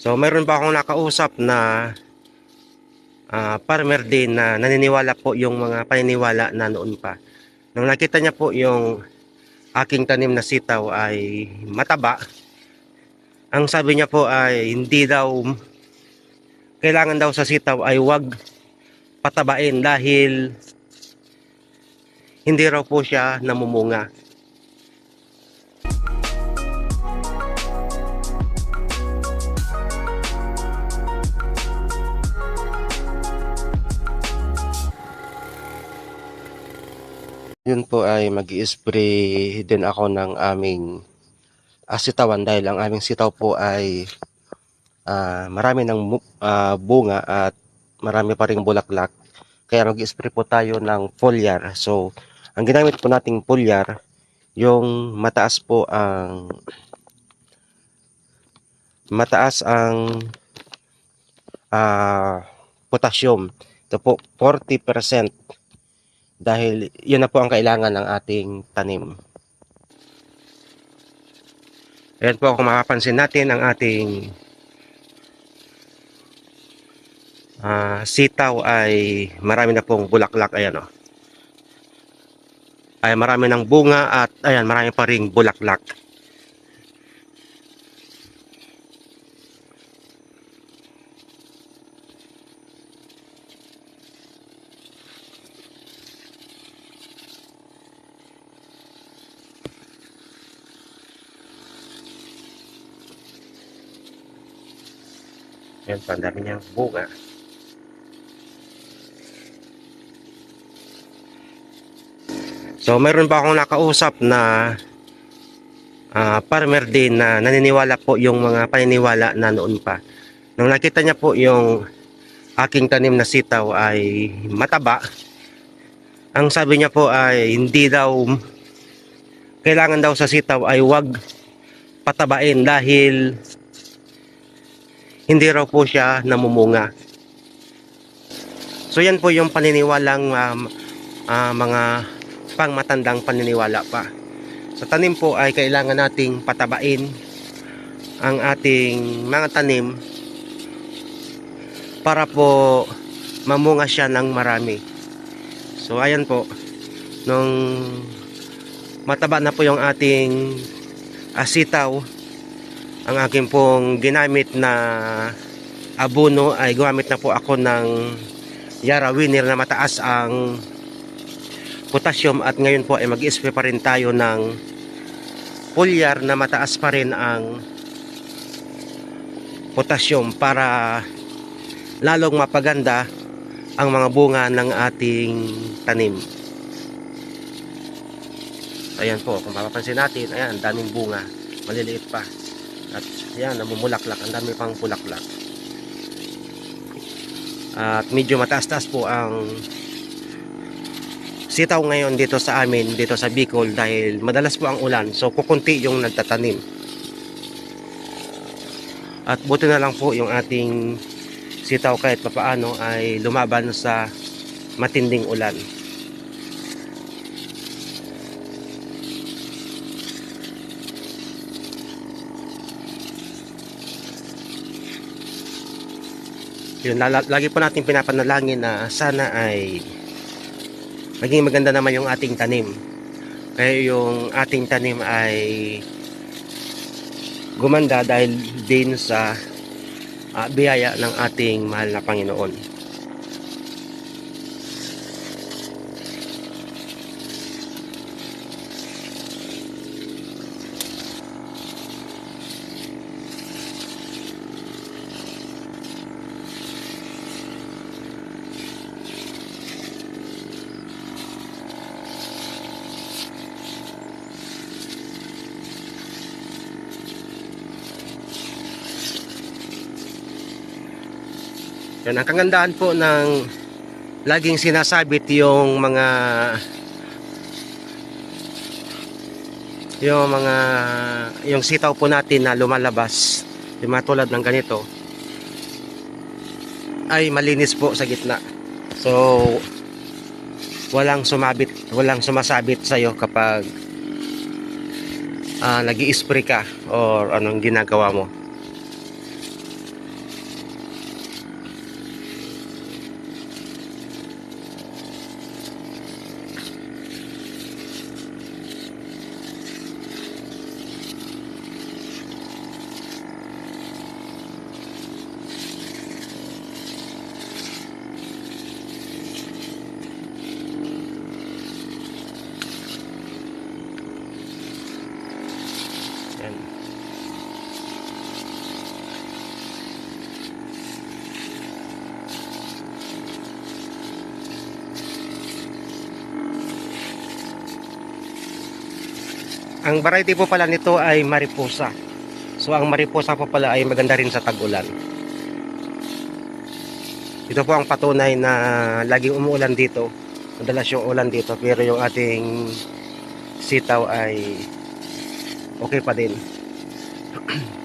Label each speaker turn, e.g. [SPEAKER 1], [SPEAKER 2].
[SPEAKER 1] So mayroon pa akong nakausap na ah, farmer din na naniniwala po yung mga paniniwala na noon pa. Nung nakita niya po yung aking tanim na sitaw ay mataba, ang sabi niya po ay hindi daw kailangan daw sa sitaw ay wag patabain dahil hindi raw po siya namumunga. Yun po ay mag spray din ako ng aming asitawan dahil ang aming sitaw po ay ah, marami ng ah, bunga at marami pa ring bulaklak. Kaya mag spray po tayo ng foliar. So, ang ginamit po nating foliar, yung mataas po ang mataas ang ah, potassium. Ito po 40% dahil yun na po ang kailangan ng ating tanim. Ayan po kung makapansin natin ang ating ah, sitaw ay marami na pong bulaklak. Ayan o. Ay marami ng bunga at ayan marami pa ring bulaklak. Ayan ang dami niyang bunga. So, mayroon pa akong nakausap na ah, farmer din na naniniwala po yung mga paniniwala na noon pa. Nung nakita niya po yung aking tanim na sitaw ay mataba, ang sabi niya po ay hindi daw kailangan daw sa sitaw ay wag patabain dahil hindi raw po siya namumunga. So yan po yung paniniwalang um, ah, mga pangmatandang paniniwala pa. Sa tanim po ay kailangan nating patabain ang ating mga tanim para po mamunga siya ng marami. So ayan po, nung mataba na po yung ating asitaw, ang aking pong ginamit na abono ay gumamit na po ako ng Yara Winner na mataas ang potassium at ngayon po ay mag-spray pa rin tayo ng foliar na mataas pa rin ang potassium para lalong mapaganda ang mga bunga ng ating tanim. Ayan po, kung mapapansin natin, ayan, daming bunga, maliliit pa. At ayan, namumulaklak, ang dami pang bulaklak. At medyo mataas-taas po ang sitaw ngayon dito sa amin, dito sa Bicol dahil madalas po ang ulan. So kukunti yung nagtatanim. At buti na lang po yung ating sitaw kahit papaano ay lumaban sa matinding ulan. Yun, lagi po natin pinapanalangin na sana ay maging maganda naman yung ating tanim. Kaya yung ating tanim ay gumanda dahil din sa ah, biyaya ng ating mahal na Panginoon. Yan, ang kagandahan po ng laging sinasabit yung mga yung mga yung sitaw po natin na lumalabas yung mga tulad ng ganito ay malinis po sa gitna. So walang sumabit walang sumasabit sa iyo kapag ah, nag spray ka or anong ginagawa mo Ang variety po pala nito ay mariposa. So ang mariposa po pala ay maganda rin sa tag-ulan. Ito po ang patunay na laging umuulan dito. Madalas yung ulan dito pero yung ating sitaw ay okay pa din.